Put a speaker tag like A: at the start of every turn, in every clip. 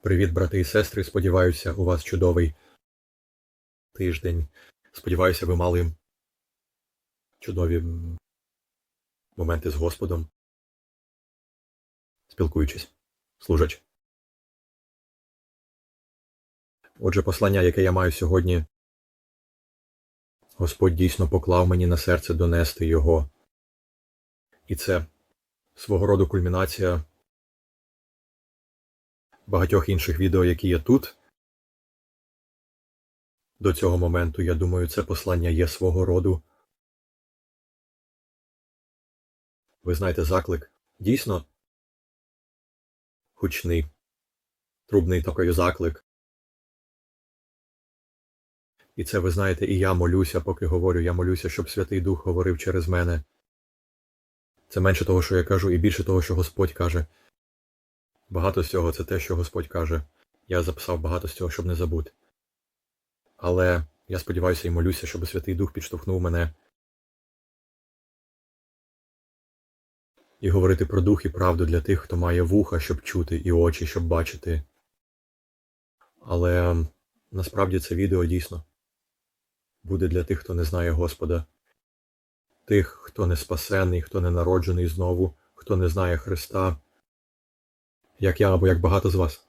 A: Привіт, брати і сестри. Сподіваюся, у вас чудовий тиждень. Сподіваюся, ви мали чудові моменти з Господом. Спілкуючись, служач. Отже, послання, яке я маю сьогодні, Господь дійсно поклав мені на серце донести його. І це свого роду кульмінація багатьох інших відео, які є тут. До цього моменту, я думаю, це послання є свого роду. Ви знаєте, заклик дійсно гучний, трубний такий заклик. І це ви знаєте, і я молюся, поки говорю. Я молюся, щоб Святий Дух говорив через мене. Це менше того, що я кажу, і більше того, що Господь каже. Багато з цього це те, що Господь каже. Я записав багато з цього, щоб не забути. Але я сподіваюся і молюся, щоб Святий Дух підштовхнув мене і говорити про дух і правду для тих, хто має вуха, щоб чути, і очі, щоб бачити. Але насправді це відео дійсно буде для тих, хто не знає Господа, тих, хто не спасений, хто не народжений знову, хто не знає Христа, як я або як багато з вас.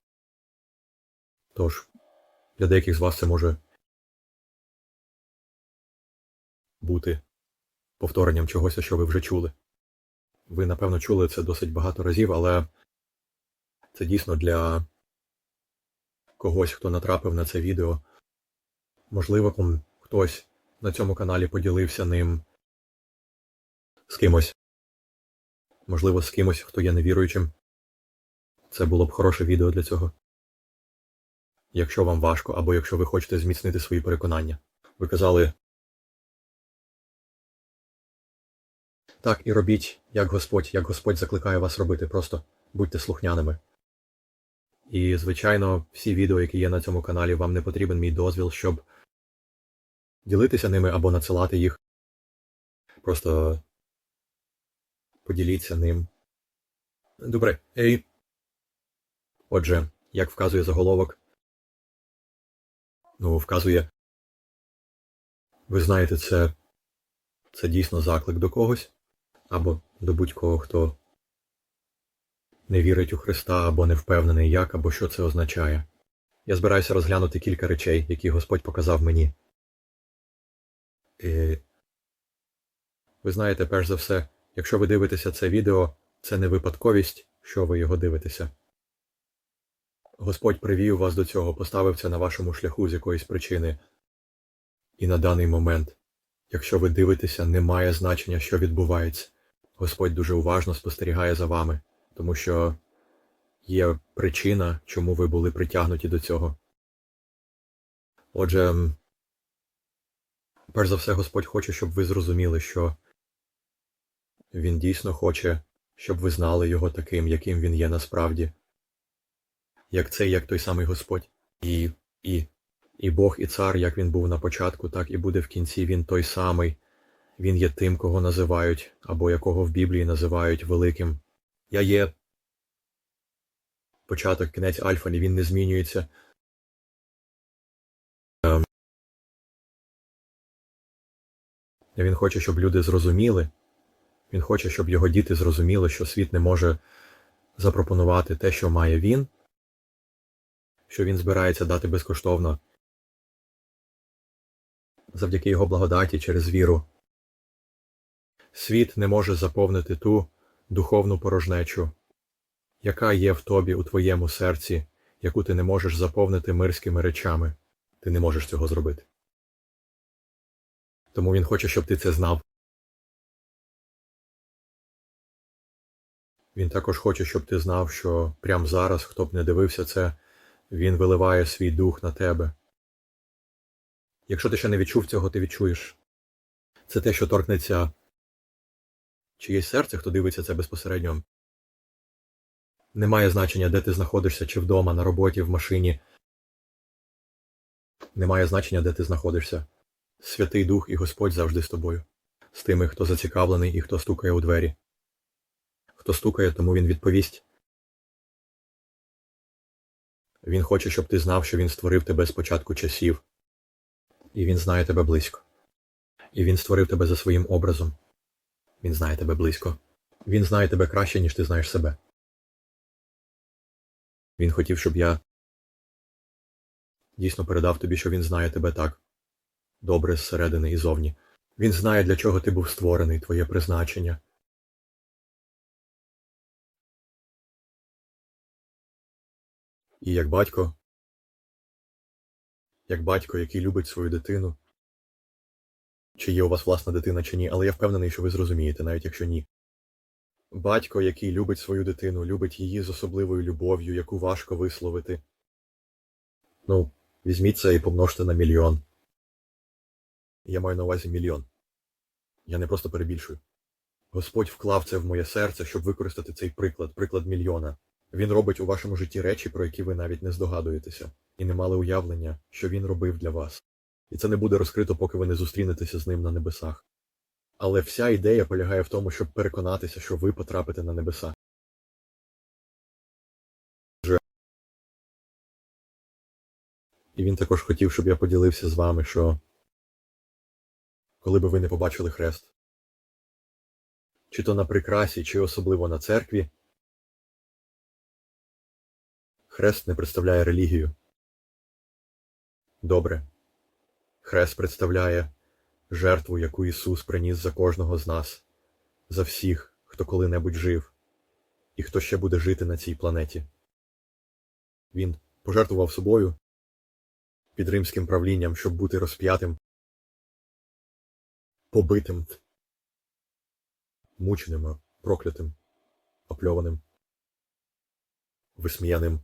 A: Тож, для деяких з вас це може бути повторенням чогось, що ви вже чули. Ви, напевно, чули це досить багато разів, але це дійсно для когось, хто натрапив на це відео. Можливо, хтось на цьому каналі поділився ним з кимось. Можливо, з кимось, хто є невіруючим. Це було б хороше відео для цього. Якщо вам важко, або якщо ви хочете зміцнити свої переконання. Ви казали. Так, і робіть, як Господь, як Господь закликає вас робити, просто будьте слухняними. І, звичайно, всі відео, які є на цьому каналі, вам не потрібен мій дозвіл, щоб ділитися ними або надсилати їх. Просто поділіться ним. Добре. Ей. Отже, як вказує заголовок, ну, вказує, ви знаєте, це, це дійсно заклик до когось, або до будь-кого, хто не вірить у Христа, або не впевнений, як, або що це означає. Я збираюся розглянути кілька речей, які Господь показав мені. І... Ви знаєте, перш за все, якщо ви дивитеся це відео, це не випадковість, що ви його дивитеся. Господь привів вас до цього, поставив це на вашому шляху з якоїсь причини. І на даний момент, якщо ви дивитеся, не має значення, що відбувається. Господь дуже уважно спостерігає за вами, тому що є причина, чому ви були притягнуті до цього. Отже, перш за все, Господь хоче, щоб ви зрозуміли, що Він дійсно хоче, щоб ви знали його таким, яким він є насправді як цей, як той самий Господь. І, і, і Бог, і цар, як він був на початку, так і буде в кінці він той самий. Він є тим, кого називають, або якого в Біблії називають великим. Я є початок, кінець Альфа, і він не змінюється. Ем, Він хоче, щоб люди зрозуміли. Він хоче, щоб його діти зрозуміли, що світ не може запропонувати те, що має він, що він збирається дати безкоштовно завдяки його благодаті через віру. Світ не може заповнити ту духовну порожнечу, яка є в тобі у твоєму серці, яку ти не можеш заповнити мирськими речами. Ти не можеш цього зробити. Тому він хоче, щоб ти це знав. Він також хоче, щоб ти знав, що прямо зараз, хто б не дивився це, він виливає свій дух на тебе. Якщо ти ще не відчув цього, ти відчуєш. Це те, що торкнеться чиєсь серце, хто дивиться це безпосередньо. Немає значення, де ти знаходишся, чи вдома, на роботі, в машині. Немає значення, де ти знаходишся. Святий Дух і Господь завжди з тобою, з тими, хто зацікавлений і хто стукає у двері. Хто стукає, тому він відповість. Він хоче, щоб ти знав, що він створив тебе з початку часів. І він знає тебе близько. І він створив тебе за своїм образом. Він знає тебе близько. Він знає тебе краще, ніж ти знаєш себе. Він хотів, щоб я дійсно передав тобі, що він знає тебе так добре зсередини і зовні. Він знає, для чого ти був створений, твоє призначення. І як батько, як батько, який любить свою дитину, чи є у вас власна дитина, чи ні, але я впевнений, що ви зрозумієте, навіть якщо ні. Батько, який любить свою дитину, любить її з особливою любов'ю, яку важко висловити. Ну, візьміть це і помножте на мільйон. Я маю на увазі мільйон. Я не просто перебільшую. Господь вклав це в моє серце, щоб використати цей приклад, приклад мільйона. Він робить у вашому житті речі, про які ви навіть не здогадуєтеся, і не мали уявлення, що він робив для вас. І це не буде розкрито, поки ви не зустрінетеся з ним на небесах. Але вся ідея полягає в тому, щоб переконатися, що ви потрапите на небеса. І він також хотів, щоб я поділився з вами, що коли би ви не побачили хрест, чи то на прикрасі, чи особливо на церкві, хрест не представляє релігію. Добре. Хрест представляє жертву, яку Ісус приніс за кожного з нас, за всіх, хто коли-небудь жив, і хто ще буде жити на цій планеті. Він пожертвував собою під римським правлінням, щоб бути розп'ятим, побитим, мученим, проклятим, опльованим, висміяним,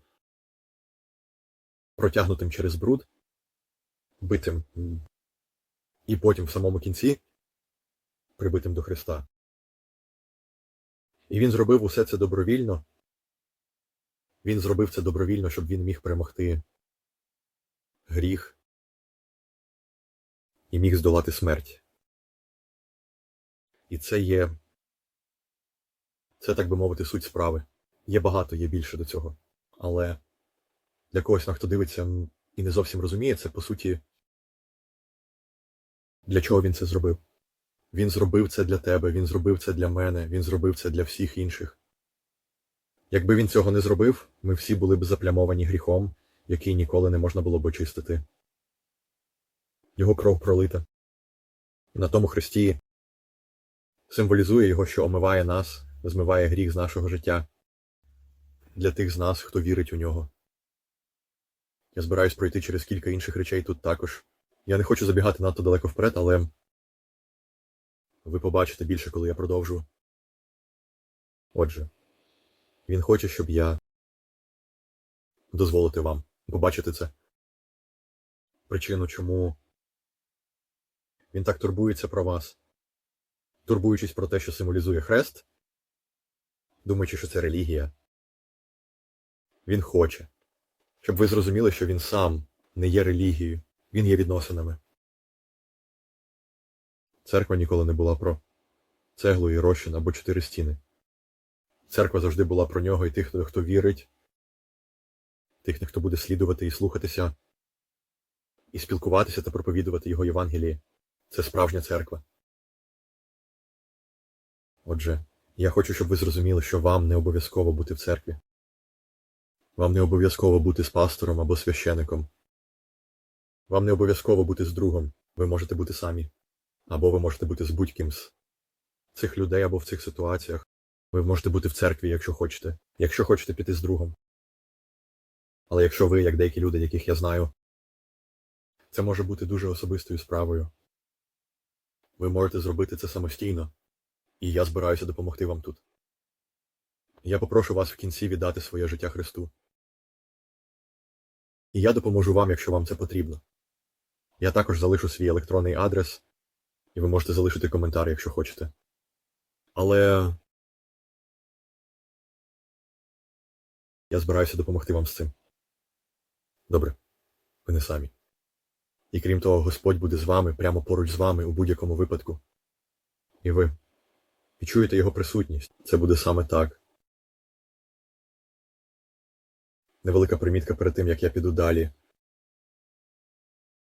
A: протягнутим через бруд, битим і потім в самому кінці прибитим до Христа. І він зробив усе це добровільно. Він зробив це добровільно, щоб він міг перемогти гріх і міг здолати смерть. І це є, це, так би мовити, суть справи. Є багато, є більше до цього. Але для когось, хто дивиться і не зовсім розуміє, це по суті. Для чого він це зробив? Він зробив це для тебе, він зробив це для мене, він зробив це для всіх інших. Якби він цього не зробив, ми всі були б заплямовані гріхом, який ніколи не можна було б очистити. Його кров пролита. На тому хресті символізує його, що омиває нас, змиває гріх з нашого життя для тих з нас, хто вірить у нього. Я збираюсь пройти через кілька інших речей тут також. Я не хочу забігати надто далеко вперед, але ви побачите більше, коли я продовжу. Отже, він хоче, щоб я дозволити вам побачити це. Причину, чому він так турбується про вас, турбуючись про те, що символізує хрест, думаючи, що це релігія. Він хоче, щоб ви зрозуміли, що він сам не є релігією. Він є відносинами. Церква ніколи не була про цеглу і розчин або чотири стіни. Церква завжди була про нього і тих, хто, хто вірить, тих, хто буде слідувати і слухатися, і спілкуватися та проповідувати його Євангелії. Це справжня церква. Отже, я хочу, щоб ви зрозуміли, що вам не обов'язково бути в церкві. Вам не обов'язково бути з пастором або священиком. Вам не обов'язково бути з другом, ви можете бути самі. Або ви можете бути з будь-ким з цих людей або в цих ситуаціях. Ви можете бути в церкві, якщо хочете, якщо хочете піти з другом. Але якщо ви, як деякі люди, яких я знаю, це може бути дуже особистою справою. Ви можете зробити це самостійно, і я збираюся допомогти вам тут. Я попрошу вас в кінці віддати своє життя Христу. І я допоможу вам, якщо вам це потрібно. Я також залишу свій електронний адрес, і ви можете залишити коментар, якщо хочете. Але я збираюся допомогти вам з цим. Добре, ви не самі. І крім того, Господь буде з вами, прямо поруч з вами у будь-якому випадку. І ви відчуєте його присутність. Це буде саме так. Невелика примітка перед тим, як я піду далі.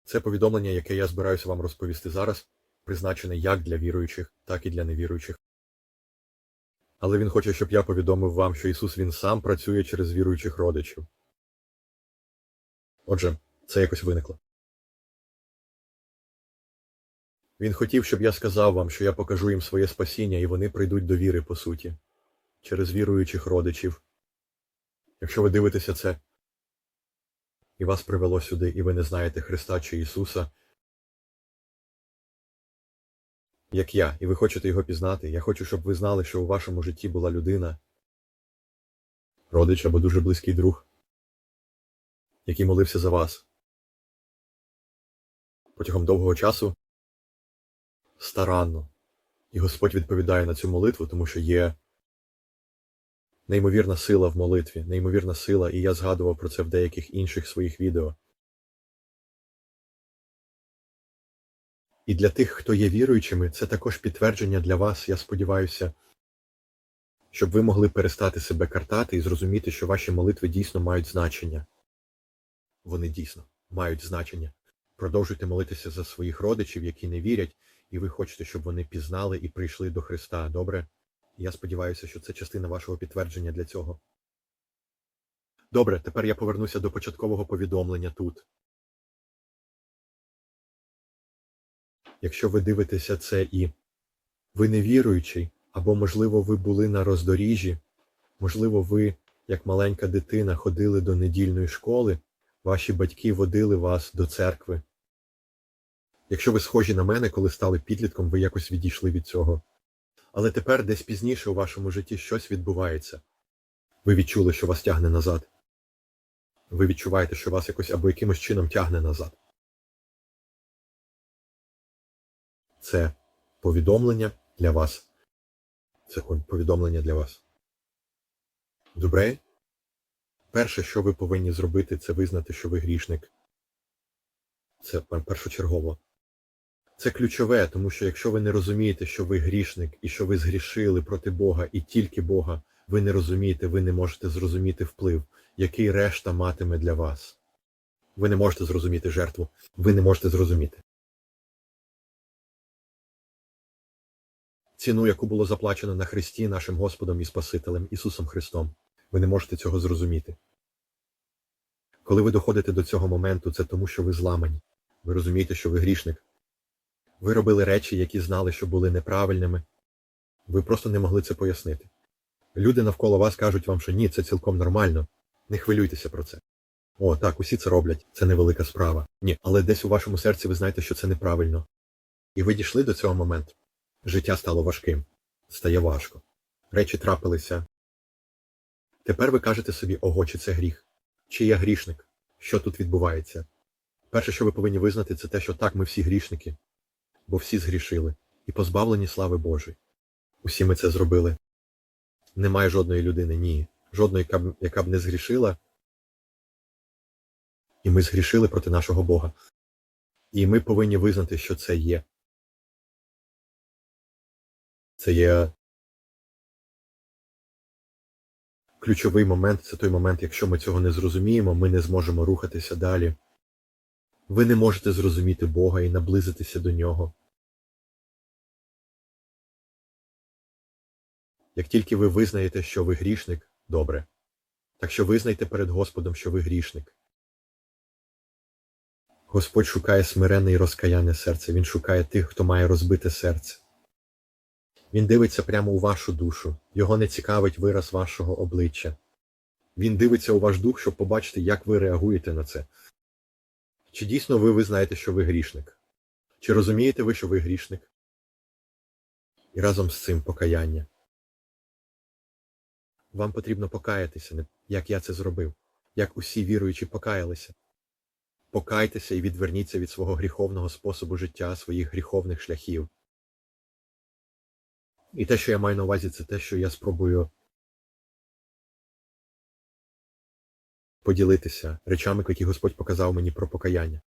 A: Це повідомлення, яке я збираюся вам розповісти зараз, призначене як для віруючих, так і для невіруючих. Але він хоче, щоб я повідомив вам, що Ісус Він сам працює через віруючих родичів. Отже, це якось виникло. Він хотів, щоб я сказав вам, що я покажу їм своє спасіння, і вони прийдуть до віри, по суті, через віруючих родичів. Якщо ви дивитеся це, і вас привело сюди, і ви не знаєте Христа чи Ісуса, як я, і ви хочете його пізнати, я хочу, щоб ви знали, що у вашому житті була людина, родич або дуже близький друг, який молився за вас. Протягом довгого часу старанно. І Господь відповідає на цю молитву, тому що є неймовірна сила в молитві, неймовірна сила, і я згадував про це в деяких інших своїх відео. І для тих, хто є віруючими, це також підтвердження для вас, я сподіваюся, щоб ви могли перестати себе картати і зрозуміти, що ваші молитви дійсно мають значення. Вони дійсно мають значення. Продовжуйте молитися за своїх родичів, які не вірять, і ви хочете, щоб вони пізнали і прийшли до Христа. Добре? Я сподіваюся, що це частина вашого підтвердження для цього. Добре, тепер я повернуся до початкового повідомлення тут. Якщо ви дивитеся це і ви не віруючий, або, можливо, ви були на роздоріжжі, можливо, ви, як маленька дитина, ходили до недільної школи, ваші батьки водили вас до церкви. Якщо ви схожі на мене, коли стали підлітком, ви якось відійшли від цього. Але тепер десь пізніше у вашому житті щось відбувається. Ви відчули, що вас тягне назад. Ви відчуваєте, що вас якось або якимось чином тягне назад. Це повідомлення для вас. Це повідомлення для вас. Добре? Перше, що ви повинні зробити, це визнати, що ви грішник. Це першочергово. Це ключове, тому що якщо ви не розумієте, що ви грішник і що ви згрішили проти Бога і тільки Бога, ви не розумієте, ви не можете зрозуміти вплив, який решта матиме для вас. Ви не можете зрозуміти жертву, ви не можете зрозуміти. Ціну, яку було заплачено на Христі нашим Господом і Спасителем Ісусом Христом. Ви не можете цього зрозуміти. Коли ви доходите до цього моменту, це тому, що ви зламані. Ви розумієте, що ви грішник. Ви робили речі, які знали, що були неправильними. Ви просто не могли це пояснити. Люди навколо вас кажуть вам, що ні, це цілком нормально. Не хвилюйтеся про це. О, так, усі це роблять, це невелика справа. Ні, але десь у вашому серці ви знаєте, що це неправильно. І ви дійшли до цього моменту. Життя стало важким, стає важко. Речі трапилися. Тепер ви кажете собі, ого, чи це гріх, чи я грішник, що тут відбувається. Перше, що ви повинні визнати, це те, що так, ми всі грішники, бо всі згрішили і позбавлені слави Божої. Усі ми це зробили. Немає жодної людини, ні. Жодної, яка б, не згрішила. І ми згрішили проти нашого Бога. І ми повинні визнати, що це є. Це є ключовий момент, це той момент, якщо ми цього не зрозуміємо, ми не зможемо рухатися далі. Ви не можете зрозуміти Бога і наблизитися до Нього. Як тільки ви визнаєте, що ви грішник, добре. Так що визнайте перед Господом, що ви грішник. Господь шукає смирене і розкаяне серце, Він шукає тих, хто має розбите серце. Він дивиться прямо у вашу душу, його не цікавить вираз вашого обличчя. Він дивиться у ваш дух, щоб побачити, як ви реагуєте на це. Чи дійсно ви визнаєте, що ви грішник? Чи розумієте ви, що ви грішник? І разом з цим покаяння. Вам потрібно покаятися, як я це зробив, як усі віруючі покаялися. Покайтеся і відверніться від свого гріховного способу життя, своїх гріховних шляхів. І те, що я маю на увазі, це те, що я спробую поділитися речами, які Господь показав мені про покаяння.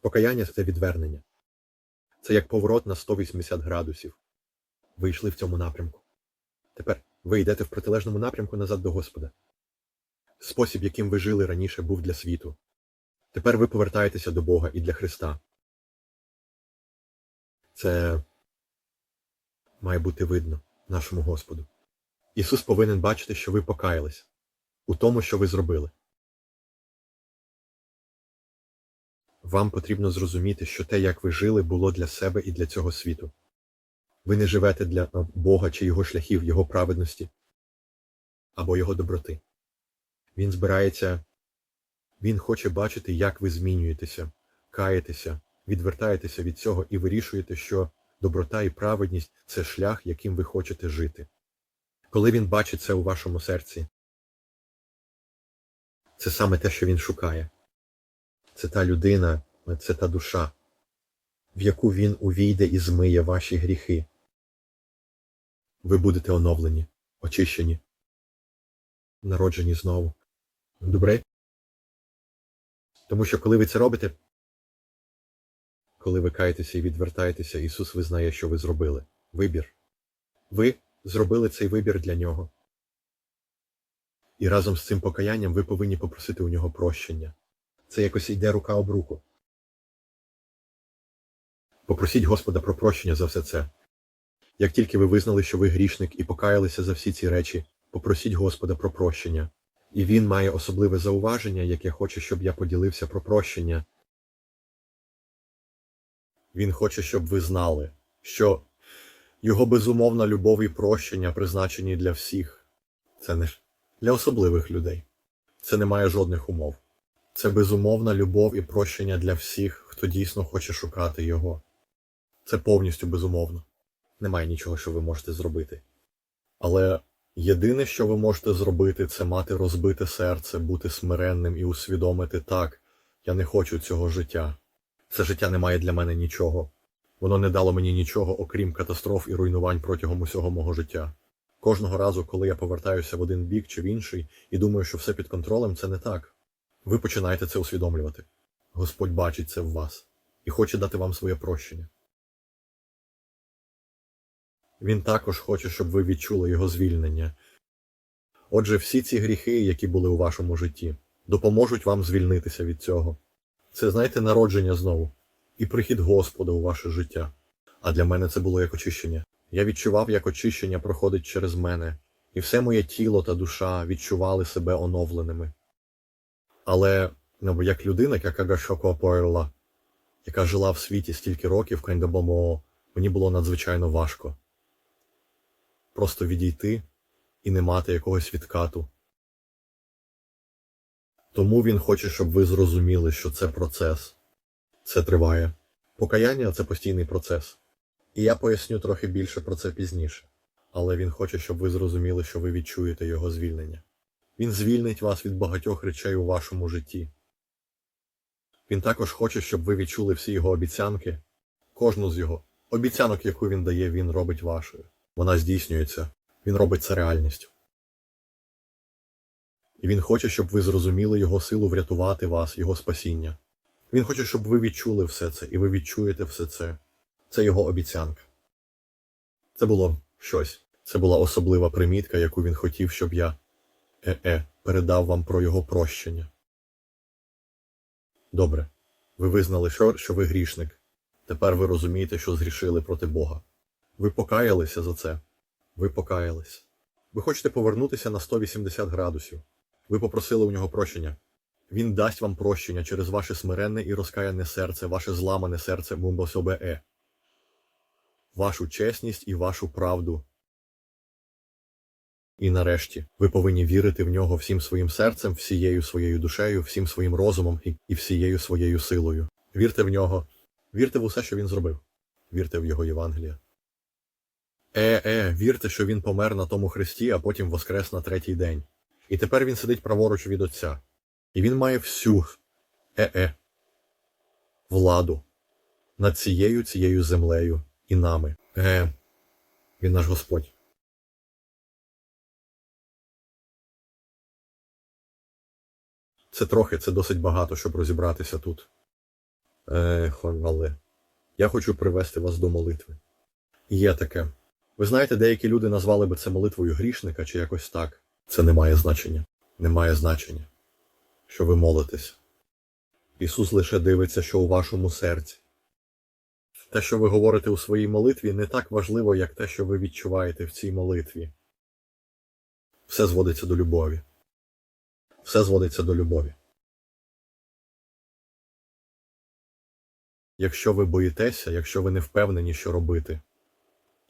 A: Покаяння це відвернення. Це як поворот на 180 градусів. Ви йшли в цьому напрямку. Тепер ви йдете в протилежному напрямку назад до Господа. Спосіб, яким ви жили раніше, був для світу. Тепер ви повертаєтеся до Бога і для Христа. Це має бути видно нашому Господу. Ісус повинен бачити, що ви покаялись у тому, що ви зробили. Вам потрібно зрозуміти, що те, як ви жили, було для себе і для цього світу. Ви не живете для Бога чи Його шляхів, Його праведності або Його доброти. Він збирається, Він хоче бачити, як ви змінюєтеся, каєтеся, відвертаєтеся від цього і вирішуєте, що доброта і праведність це шлях, яким ви хочете жити. Коли він бачить це у вашому серці, це саме те, що він шукає. Це та людина, це та душа, в яку він увійде і змиє ваші гріхи. Ви будете оновлені, очищені, народжені знову. Добре? Тому що коли ви це робите, коли ви каєтеся і відвертаєтеся, Ісус визнає, що ви зробили. Вибір. Ви зробили цей вибір для нього. І разом з цим покаянням ви повинні попросити у нього прощення. Це якось йде рука об руку. Попросіть Господа про прощення за все це. Як тільки ви визнали, що ви грішник і покаялися за всі ці речі, попросіть Господа про прощення. І він має особливе зауваження, яке хоче, щоб я поділився про прощення. Він хоче, щоб ви знали, що його безумовна любов і прощення призначені для всіх. Це не для особливих людей. Це не має жодних умов. Це безумовна любов і прощення для всіх, хто дійсно хоче шукати його. Це повністю безумовно. Немає нічого, що ви можете зробити. Але єдине, що ви можете зробити, це мати розбите серце, бути смиренним і усвідомити так, я не хочу цього життя. Це життя не має для мене нічого. Воно не дало мені нічого, окрім катастроф і руйнувань протягом усього мого життя. Кожного разу, коли я повертаюся в один бік чи в інший і думаю, що все під контролем, це не так. Ви починаєте це усвідомлювати. Господь бачить це в вас і хоче дати вам своє прощення. Він також хоче, щоб ви відчули його звільнення. Отже, всі ці гріхи, які були у вашому житті, допоможуть вам звільнитися від цього. Це, знаєте, народження знову і прихід Господа у ваше життя. А для мене це було як очищення. Я відчував, як очищення проходить через мене, і все моє тіло та душа відчували себе оновленими. Але ну, як людина, яка гашокоапоерла, яка жила в світі стільки років, кайндабомо, мені було надзвичайно важко. Просто відійти і не мати якогось відкату. Тому він хоче, щоб ви зрозуміли, що це процес. Це триває. Покаяння це постійний процес. І я поясню трохи більше про це пізніше. Але він хоче, щоб ви зрозуміли, що ви відчуєте його звільнення. Він звільнить вас від багатьох речей у вашому житті. Він також хоче, щоб ви відчули всі його обіцянки, кожну з його обіцянок, яку він дає, він робить вашою. Вона здійснюється, він робить це реальністю. І він хоче, щоб ви зрозуміли його силу врятувати вас, його спасіння. Він хоче, щоб ви відчули все це, і ви відчуєте все це. Це його обіцянка. Це було щось. Це була особлива примітка, яку він хотів, щоб я е-е передав вам про його прощення. Добре. Ви визнали, що ви грішник. Тепер ви розумієте, що згрішили проти Бога. Ви покаялися за це. Ви покаялись. Ви хочете повернутися на 180 градусів. Ви попросили у нього прощення. Він дасть вам прощення через ваше смиренне і розкаяне серце, ваше зламане серце мумбособе. Вашу чесність і вашу правду. І нарешті ви повинні вірити в нього всім своїм серцем, всією своєю душею, всім своїм розумом і, і всією своєю силою. Вірте в нього, вірте в усе, що він зробив. Вірте в його Євангелія. Е, е, вірте, що він помер на тому хресті, а потім воскрес на третій день. І тепер він сидить праворуч від Отця. І він має всю е-е владу над цією цією землею і нами. Е, він наш Господь. Це трохи, це досить багато, щоб розібратися тут. Е, але я хочу привести вас до молитви. Є таке. Ви знаєте, деякі люди назвали би це молитвою грішника чи якось так. Це не має значення. Не має значення, що ви молитесь. Ісус лише дивиться, що у вашому серці. Те, що ви говорите у своїй молитві, не так важливо, як те, що ви відчуваєте в цій молитві. Все зводиться до любові. Все зводиться до любові. Якщо ви боїтеся, якщо ви не впевнені, що робити,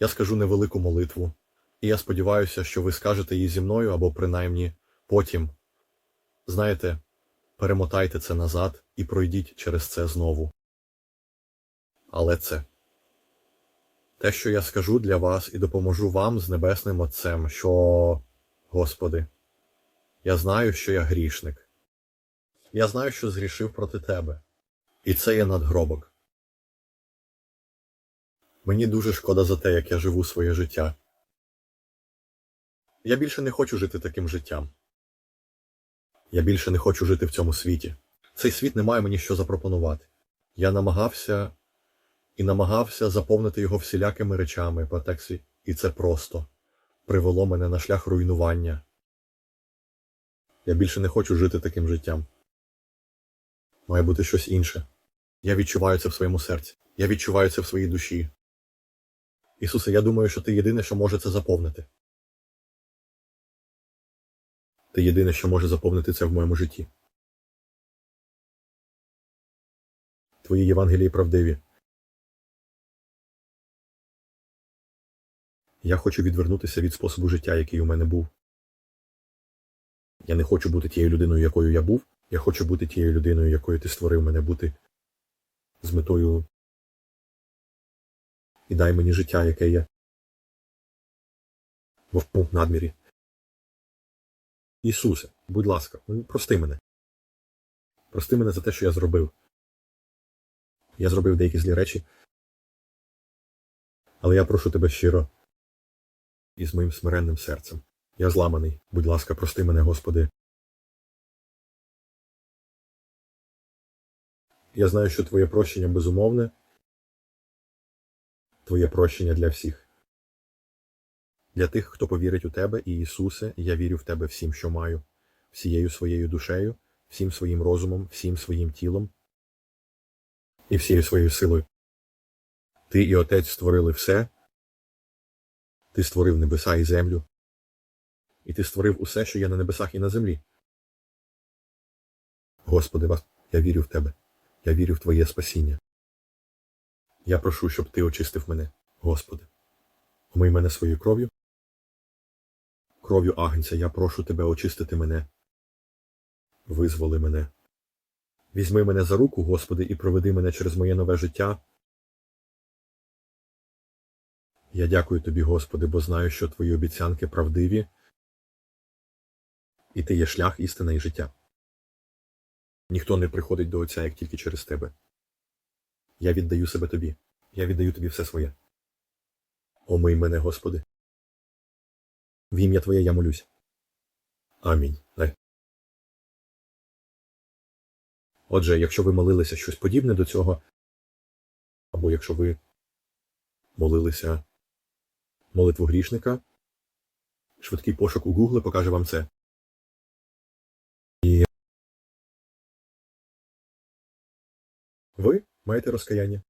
A: я скажу невелику молитву, і я сподіваюся, що ви скажете її зі мною або принаймні потім. Знаєте, перемотайте це назад і пройдіть через це знову. Але це те, що я скажу для вас і допоможу вам з Небесним Отцем, що, Господи, я знаю, що я грішник. Я знаю, що згрішив проти Тебе. І це є надгробок. Мені дуже шкода за те, як я живу своє життя. Я більше не хочу жити таким життям. Я більше не хочу жити в цьому світі. Цей світ не має мені що запропонувати. Я намагався і намагався заповнити його всілякими речами тексті, і це просто привело мене на шлях руйнування. Я більше не хочу жити таким життям. Має бути щось інше. Я відчуваю це в своєму серці. Я відчуваю це в своїй душі. Ісусе, я думаю, що ти єдине, що може це заповнити. Ти єдине, що може заповнити це в моєму житті. Твої Євангелії правдиві. Я хочу відвернутися від способу життя, який у мене був. Я не хочу бути тією людиною, якою я був. Я хочу бути тією людиною, якою ти створив мене бути з метою і дай мені життя, яке є в надмірі. Ісусе, будь ласка, прости мене. Прости мене за те, що я зробив. Я зробив деякі злі речі. Але я прошу тебе щиро і з моїм смиренним серцем. Я зламаний. Будь ласка, прости мене, Господи. Я знаю, що Твоє прощення безумовне, Твоє прощення для всіх. Для тих, хто повірить у Тебе і Ісусе, я вірю в Тебе всім, що маю, всією своєю душею, всім своїм розумом, всім своїм тілом і всією своєю силою. Ти і Отець створили все. Ти створив небеса і землю, і ти створив усе, що є на небесах і на землі. Господи, я вірю в Тебе, я вірю в Твоє спасіння. Я прошу, щоб Ти очистив мене, Господи. Омий мене своєю кров'ю. Кров'ю Агнця, я прошу Тебе очистити мене. Визволи мене. Візьми мене за руку, Господи, і проведи мене через моє нове життя. Я дякую Тобі, Господи, бо знаю, що Твої обіцянки правдиві, і Ти є шлях, істина і життя. Ніхто не приходить до Отця, як тільки через Тебе. Я віддаю себе Тобі, я віддаю Тобі все своє. Омий мене, Господи. В ім'я Твоє я молюсь. Амінь. Отже, якщо ви молилися щось подібне до цього, або якщо ви молилися молитву грішника, швидкий пошук у Гуглі покаже вам це. І ви маєте розкаяння.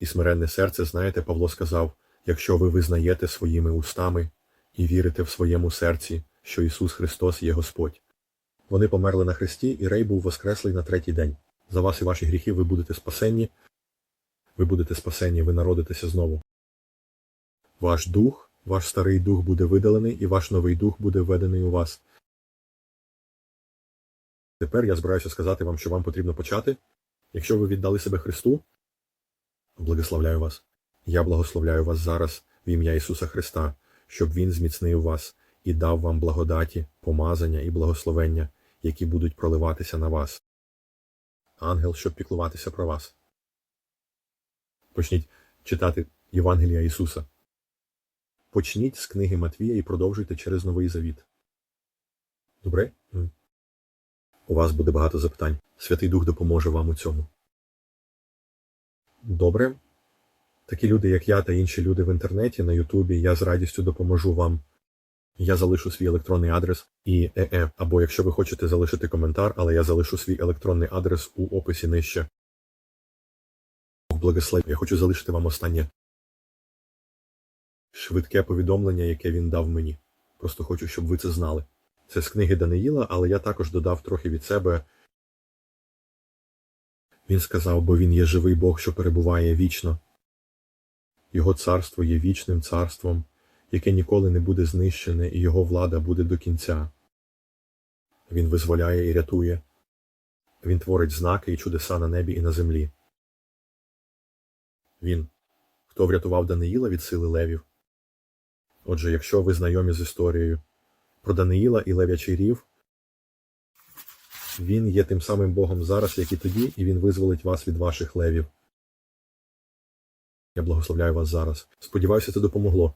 A: І смиренне серце, знаєте, Павло сказав, якщо ви визнаєте своїми устами і вірите в своєму серці, що Ісус Христос є Господь. Вони померли на Христі, і Рей був воскреслий на третій день. За вас і ваші гріхи ви будете спасенні, ви будете спасенні, ви народитеся знову. Ваш дух, ваш старий дух буде видалений, і ваш новий дух буде введений у вас. Тепер я збираюся сказати вам, що вам потрібно почати. Якщо ви віддали себе Христу, благословляю вас. Я благословляю вас зараз в ім'я Ісуса Христа, щоб Він зміцнив вас і дав вам благодаті, помазання і благословення, які будуть проливатися на вас. Ангел, щоб піклуватися про вас. Почніть читати Євангелія Ісуса. Почніть з книги Матвія і продовжуйте через Новий Завіт. Добре? У вас буде багато запитань. Святий Дух допоможе вам у цьому. Добре. Такі люди, як я та інші люди в інтернеті на Ютубі, я з радістю допоможу вам Я залишу свій електронний адрес і ЕЕ, або якщо ви хочете залишити коментар, але я залишу свій електронний адрес у описі нижче. Бог благословив. Я хочу залишити вам останнє швидке повідомлення, яке він дав мені. Просто хочу, щоб ви це знали. Це з книги Даниїла, але я також додав трохи від себе. Він сказав, бо він є живий Бог, що перебуває вічно. Його царство є вічним царством, яке ніколи не буде знищене, і його влада буде до кінця. Він визволяє і рятує. Він творить знаки і чудеса на небі і на землі. Він, хто врятував Даниїла від сили левів. Отже, якщо ви знайомі з історією про Даниїла і Лев'ячий рів, він є тим самим Богом зараз, як і тоді, і він визволить вас від ваших левів. Я благословляю вас зараз. Сподіваюся, це допомогло.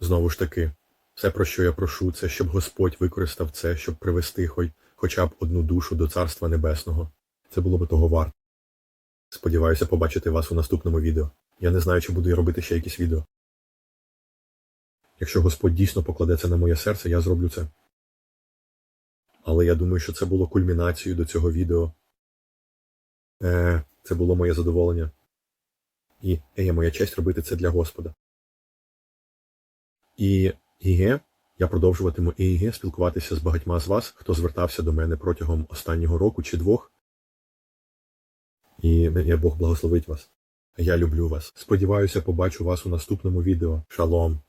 A: Знову ж таки, все, про що я прошу, це щоб Господь використав це, щоб привести хоч, хоча б одну душу до Царства Небесного. Це було би того варто. Сподіваюся побачити вас у наступному відео. Я не знаю, чи буду я робити ще якісь відео. Якщо Господь дійсно покладе це на моє серце, я зроблю це. Але я думаю, що це було кульмінацією до цього відео. Е, це було моє задоволення. І е, моя честь робити це для Господа. І ІГ, я продовжуватиму ІГ спілкуватися з багатьма з вас, хто звертався до мене протягом останнього року чи двох. І я Бог благословить вас. Я люблю вас. Сподіваюся, побачу вас у наступному відео. Шалом.